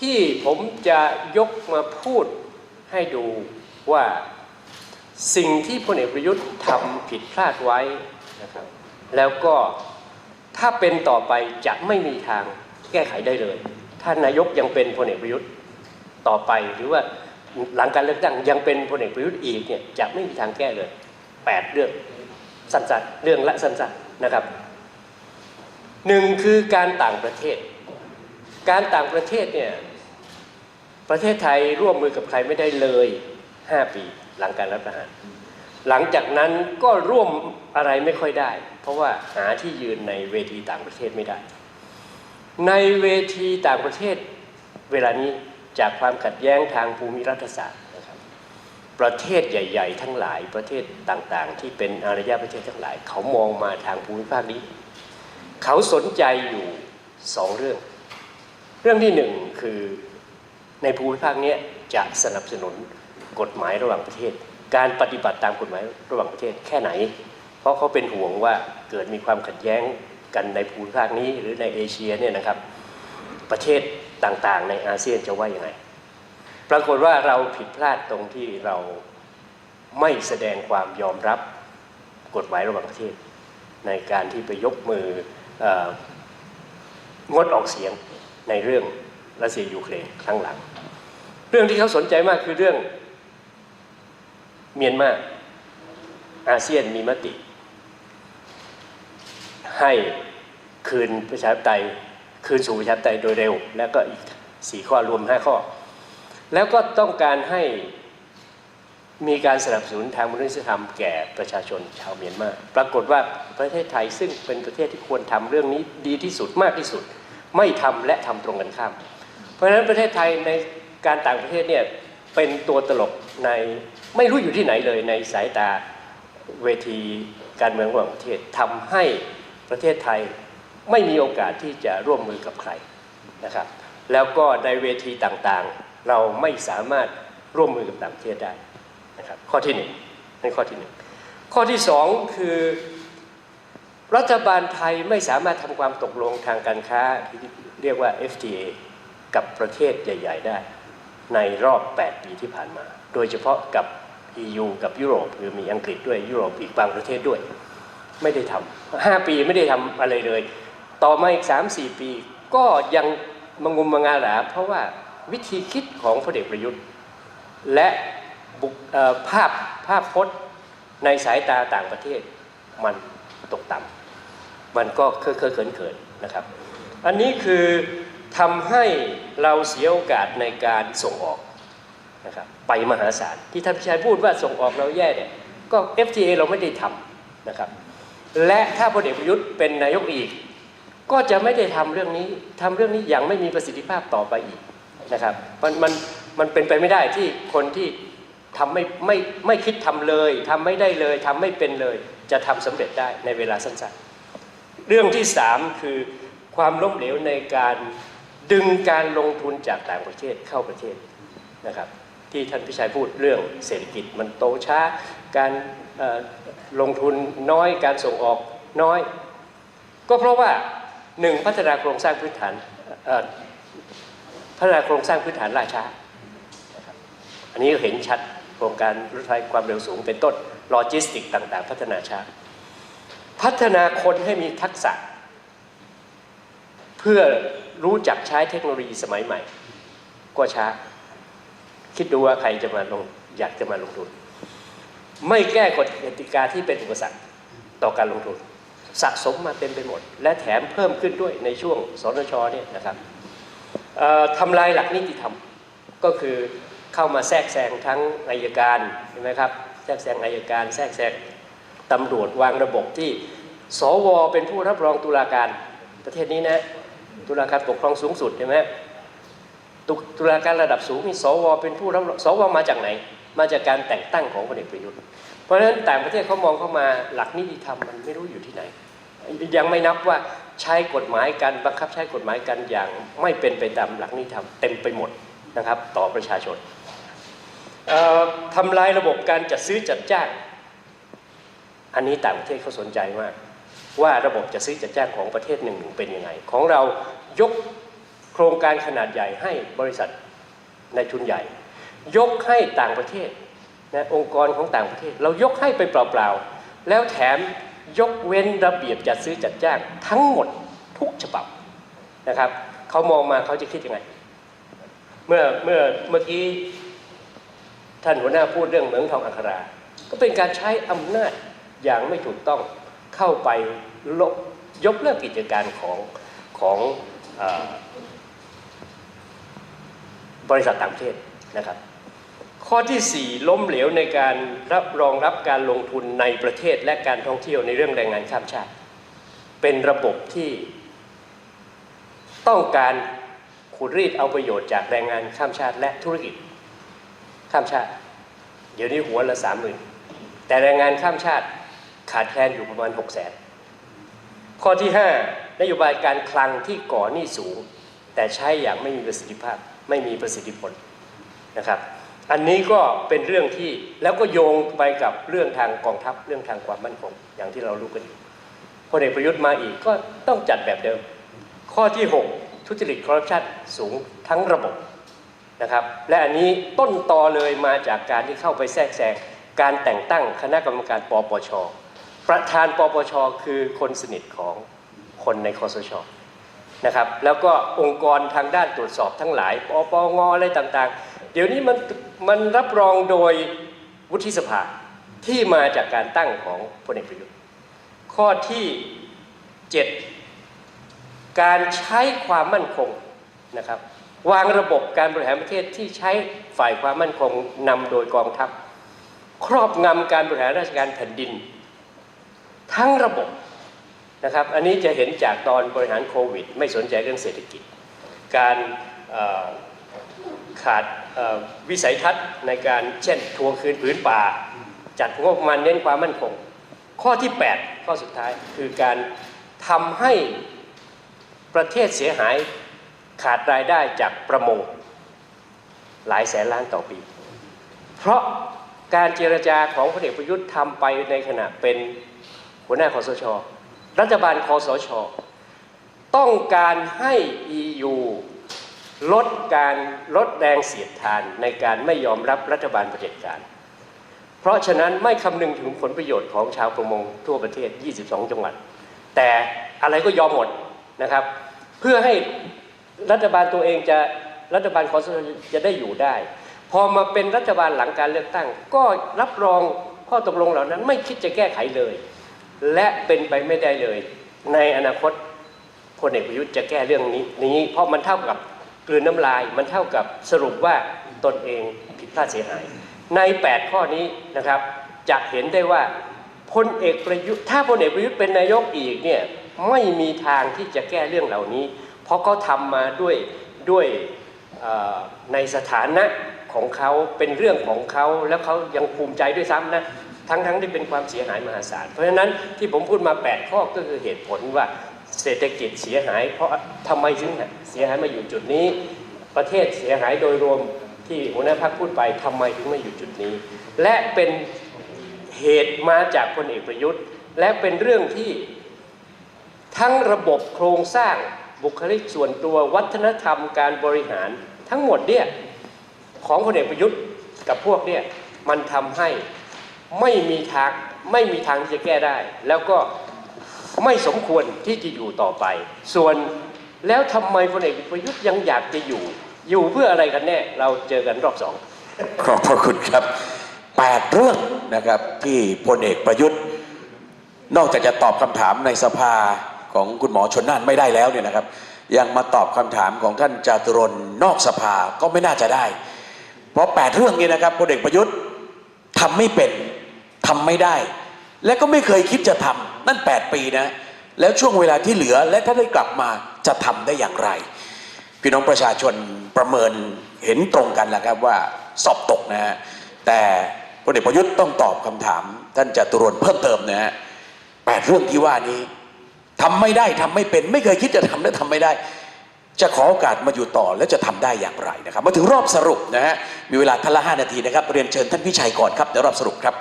ที่ผมจะยกมาพูดให้ดูว่าสิ่งที่พลเอกประยุทธ์ทำผิดพลาดไว้นะครับแล้วก็ถ้าเป็นต่อไปจะไม่มีทางแก้ไขได้เลยถ้านายกยังเป็นพลเอกประยุทธ์ต่อไปหรือว่าหลังการเลือกตั้งยังเป็นพลเอกประยุทธ์อีกเนี่ยจะไม่มีทางแก้เลยแปดเรื่องสั้นๆเรื่องละสั้นๆนะครับหนึ่งคือการต่างประเทศ การต่างประเทศเนี่ยประเทศไทยร่วมมือกับใครไม่ได้เลย 5 ปีหลังการรัฐประหาร หลังจากนั้นก็ร่วมอะไรไม่ค่อยได้ เพราะว่าหาที่ยืนในเวทีต่างประเทศไม่ได้ ในเวทีต่างประเทศเวลานี้จากความขัดแย้งทางภูมิรัฐศาสตร์นะครับประเทศใหญ่ ๆ ทั้งหลายประเทศต่างๆ ที่เป็นอารยประเทศทั้งหลาย เขามองมาทางภูมิภาคนี้ เขาสนใจอยู่สองเรื่อง รื่องที่หนึ่งคือในภูมิภาคนี้จะสนับสนุนกฎหมายระหว่างประเทศ การปฏิบัติตามกฎหมายระหว่างประเทศแค่ไหน เพราะเขาเป็นห่วงว่าเกิดมีความขัดแย้งกันในภูมิภาคนี้หรือในเอเชียเนี่ยนะครับ ประเทศต่างๆ ในอาเซียนจะว่ายังไง ปรากฏว่าเราผิดพลาดตรงที่เราไม่แสดงความยอมรับกฎหมายระหว่างประเทศ ในการที่ไปยกมือเอองดออกเสียง ในเรื่องรัสเซียยูเครนครั้งหลัง เรื่องที่เขาสนใจมากคือเรื่องเมียนมาอาเซียนมีมติ ให้คืนประชาธิปไตยคืนสู่ประชาธิปไตยโดยเร็ว แล้วก็อีกสี่ข้อรวมห้าข้อ แล้วก็ต้องการให้มีการสนับสนุนทางมนุษยธรรมแก่ประชาชนชาวเมียนมาปรากฏว่าประเทศไทยซึ่งเป็นประเทศที่ควรทำเรื่องนี้ดีที่สุดมากที่สุด ไม่ทำและทำตรงกันข้าม เพราะฉะนั้นประเทศไทยในการต่างประเทศเนี่ยเป็นตัวตลกในไม่รู้อยู่ที่ไหนเลยในสายตาเวทีการเมืองระหว่างประเทศทำให้ประเทศไทยไม่มีโอกาสที่จะร่วมมือกับใครนะครับแล้วก็ในเวทีต่างๆ เราไม่สามารถร่วมมือกับต่างประเทศได้นะครับข้อที่หนึ่งนั่นข้อที่หนึ่งข้อที่สองคือ รัฐบาลไทยไม่สามารถทำความตกลงทางการค้าที่เรียกว่า FTA กับประเทศใหญ่ ๆ ได้ ในรอบ 8 ปีที่ผ่านมา โดยเฉพาะกับ EU กับยุโรปหรือมีอังกฤษด้วยยุโรปอีกบางประเทศด้วย ไม่ได้ทำห้าปีไม่ได้ทำอะไรเลย ต่อมาอีกสามสี่ปี ก็ยังมางงมมางาหลาเพราะว่าวิธีคิดของพลเอกประยุทธ์ และภาพภาพพจน์ในสายตาต่างประเทศมัน ตกต่ำมันก็เคอะเคอะเขินเขินๆนะครับ อันนี้คือทำให้เราเสียโอกาสในการส่งออกนะครับไปมหาศาลที่ท่านพิชัยพูดว่าส่งออกเราแย่เนี่ยก็ FTA เราไม่ได้ทำนะครับ และถ้าพลเอกประยุทธ์เป็นนายกอีก ก็จะไม่ได้ทำเรื่องนี้ทำเรื่องนี้อย่างไม่มีประสิทธิภาพต่อไปอีกนะครับมันมันมันเป็นไปไม่ได้ที่คนที่ทำไม่ไม่ไม่คิดทำเลยทำไม่ได้เลยทำไม่เป็นเลย จะทำสำเร็จได้ในเวลาสั้นๆ เรื่องที่สามคือความล้มเหลวในการดึงการลงทุนจากต่างประเทศเข้าประเทศนะครับที่ท่านพิชัยพูดเรื่องเศรษฐกิจมันโตช้า การลงทุนน้อยการส่งออกน้อย ก็เพราะว่าหนึ่งพัฒนาโครงสร้างพื้นฐานพัฒนาโครงสร้างพื้นฐานล่าช้าอันนี้เห็นชัด โครงการรถไฟความเร็วสูงเป็นต้นโลจิสติกต่าง ๆ พัฒนาช้าพัฒนาคนให้มีทักษะ เพื่อรู้จักใช้เทคโนโลยีสมัยใหม่ ก็ช้า คิดดูว่าใครจะมาลงอยากจะมาลงทุน ไม่แก้กฎกติกาที่เป็นอุปสรรคต่อการลงทุนสะสมมาเต็มไปหมด และแถมเพิ่มขึ้นด้วยในช่วงสนชเนี่ยนะครับทำลายหลักนิติธรรมก็คือ เข้ามาแทรกแซงทั้งอายการใช่ไหมครับแทรกแซงอายการ แทรกแซงตำรวจวางระบบที่สวเป็นผู้รับรองตุลาการประเทศนี้นะตุลาการปกครองสูงสุดใช่ไหมตุตุลาการระดับสูงมีสวเป็นผู้รับรองสวมาจากไหน มาจากการแต่งตั้งของพลเอกประยุทธ์เพราะฉะนั้นต่างประเทศเขามองเข้ามาหลักนิติธรรมมันไม่รู้อยู่ที่ไหน ยังไม่นับว่าใช้กฎหมายกันบังคับใช้กฎหมายกันอย่างไม่เป็นไปตามหลักนิติธรรมเต็มไปหมดนะครับ ต่อประชาชน ทำลายระบบการจัดซื้อจัดจ้าง อันนี้ต่างประเทศเขาสนใจมาก ว่าระบบจัดซื้อจัดจ้างของประเทศหนึ่งเป็นยังไง ของเรายกโครงการขนาดใหญ่ให้บริษัทในทุนใหญ่ ยกให้ต่างประเทศนะองค์กรของต่างประเทศ เรายกให้ไปเปล่าๆ แล้วแถมยกเว้นระเบียบจัดซื้อจัดจ้าง ทั้งหมดทุกฉบับนะครับเขามองมาเขาจะคิดยังไง เมื่อเมื่อเมื่อกี้ ท่านหัวหน้าพูดเรื่องเหมืองทองอัครา ก็เป็นการใช้อำนาจอย่างไม่ถูกต้องเข้าไปลบยกเลิกกิจการของของอบริษัทต่างประเทศนะครับ ข้อที่ 4 ล้มเหลวในการรับรองรับการลงทุนในประเทศและการท่องเที่ยวในเรื่องแรงงานข้ามชาติ เป็นระบบที่ต้องการขูดรีดเอาประโยชน์จากแรงงานข้ามชาติและธุรกิจ ข้ามชาติ เดี๋ยวนี้หัวละสามหมื่นแต่แรงงานข้ามชาติขาดแคลนอยู่ประมาณหกแสนข้อที่ 5 นโยบายการคลังที่ก่อหนี้สูง แต่ใช้อย่างไม่มีประสิทธิภาพไม่มีประสิทธิผลนะครับ อันนี้ก็เป็นเรื่องที่แล้วก็โยงไปกับเรื่องทางกองทัพเรื่องทางความมั่นคงอย่างที่เรารู้กันอยู่พลเอกประยุทธ์มาอีกก็ต้องจัดแบบเดิม ข้อที่ 6 ทุจริตคอร์รัปชันสูงทั้งระบบ นะครับ และอันนี้ต้นตอเลยมาจากการที่เข้าไปแทรกแซงการแต่งตั้งคณะกรรมการปปช ประธานปปช คือคนสนิทของคนในคอสชนะครับแล้วก็องค์กรทางด้านตรวจสอบทั้งหลายปปงอะไรต่างๆ เดี๋ยวนี้มันมันรับรองโดยวุฒิสภาที่มาจากการตั้งของพลเอกประยุทธ์ข้อที่ 7 การใช้ความมั่นคงนะครับ วางระบบการบริหารประเทศที่ใช้ฝ่ายความมั่นคงนำโดยกองทัพ ครอบงำการบริหารราชการแผ่นดิน ทั้งระบบนะครับ อันนี้จะเห็นจากตอนบริหารโควิด ไม่สนใจเรื่องเศรษฐกิจ การขาดวิสัยทัศน์ในการเช่นทวงคืนผืนป่า จัดงบประมาณเน้นความมั่นคง ข้อที่ 8 ข้อสุดท้ายคือการทำให้ประเทศเสียหาย ขาดรายได้จากประมงหลายแสนล้านต่อปี เพราะการเจรจาของพลเอกประยุทธ์ทำไปในขณะเป็นหัวหน้าคอสช รัฐบาลคอสช ต้องการให้ EU ลดการลดแรงเสียดทานในการไม่ยอมรับรัฐบาลเผด็จการ เพราะฉะนั้นไม่คำนึงถึงผลประโยชน์ของชาวประมงทั่วประเทศ 22 จังหวัด แต่อะไรก็ยอมหมดนะครับ เพื่อให้ รัฐบาลตัวเองจะรัฐบาลคอสชจะได้อยู่ได้ พอมาเป็นรัฐบาลหลังการเลือกตั้ง ก็รับรองข้อตกลงเหล่านั้นไม่คิดจะแก้ไขเลย และเป็นไปไม่ได้เลย ในอนาคตพลเอกประยุทธ์จะแก้เรื่องนี้นี้ เพราะมันเท่ากับกลืนน้ำลายมันเท่ากับสรุปว่าตนเองผิดพลาดเสียหาย ใน 8 ข้อนี้นะครับจะเห็นได้ว่าพลเอกประยุทธ์ถ้าพลเอกประยุทธ์เป็นนายกอีกเนี่ยไม่มีทางที่จะแก้เรื่องเหล่านี้ เพราะเขาทำมาด้วยด้วยในสถานะของเขาเป็นเรื่องของเขาแล้วเขายังภูมิใจด้วยซ้ำนะทั้งทั้งที่เป็นความเสียหายมหาศาลเพราะฉะนั้นที่ผมพูดมา 8 ข้อก็คือเหตุผลว่าเศรษฐกิจเสียหาย เพราะทำไมถึงเสียหายมาอยู่จุดนี้ ประเทศเสียหายโดยรวมที่หัวหน้าพักพูดไปทำไมถึงมาอยู่จุดนี้ และเป็นเหตุมาจากพลเอกประยุทธ์ และเป็นเรื่องที่ทั้งระบบโครงสร้าง บุคลิกส่วนตัววัฒนธรรมการบริหารทั้งหมดเนี่ยของพลเอกประยุทธ์กับพวกเนี่ยมันทำให้ไม่มีทางไม่มีทางที่จะแก้ได้ แล้วก็ไม่สมควรที่จะอยู่ต่อไป ส่วนแล้วทำไมพลเอกประยุทธ์ยังอยากจะอยู่ อยู่เพื่ออะไรกันแน่เราเจอกันรอบสองขอบพระคุณครับแปดเรื่องนะครับที่พลเอกประยุทธ์ นอกจากจะตอบคำถามในสภา ของคุณหมอชนน่านไม่ได้แล้วเนี่ยนะครับ ยังมาตอบคำถามของท่านจาตุรนนอกสภาก็ไม่น่าจะได้ เพราะแปดเรื่องนี้นะครับพลเอกประยุทธ์ทำไม่เป็นทำไม่ได้ และก็ไม่เคยคิดจะทำนั่น 8 ปีนะ แล้วช่วงเวลาที่เหลือและถ้าได้กลับมาจะทำได้อย่างไร พี่น้องประชาชนประเมินเห็นตรงกันแหละครับว่าสอบตกนะฮะแต่พลเอกประยุทธ์ต้องตอบคำถาม ท่านจตุรนเพิ่มเติมนะฮะแปดเรื่องที่ว่านี้ ทำไม่ได้ทำไม่เป็น ไม่เคยคิดจะทำและทำไม่ได้ จะขอโอกาสมาอยู่ต่อและจะทำได้อย่างไรนะครับ มาถึงรอบสรุปนะฮะมีเวลาทันละห้านาทีนะครับ เรียนเชิญท่านพิชัยก่อนครับเดี๋ยวรอบสรุปครับ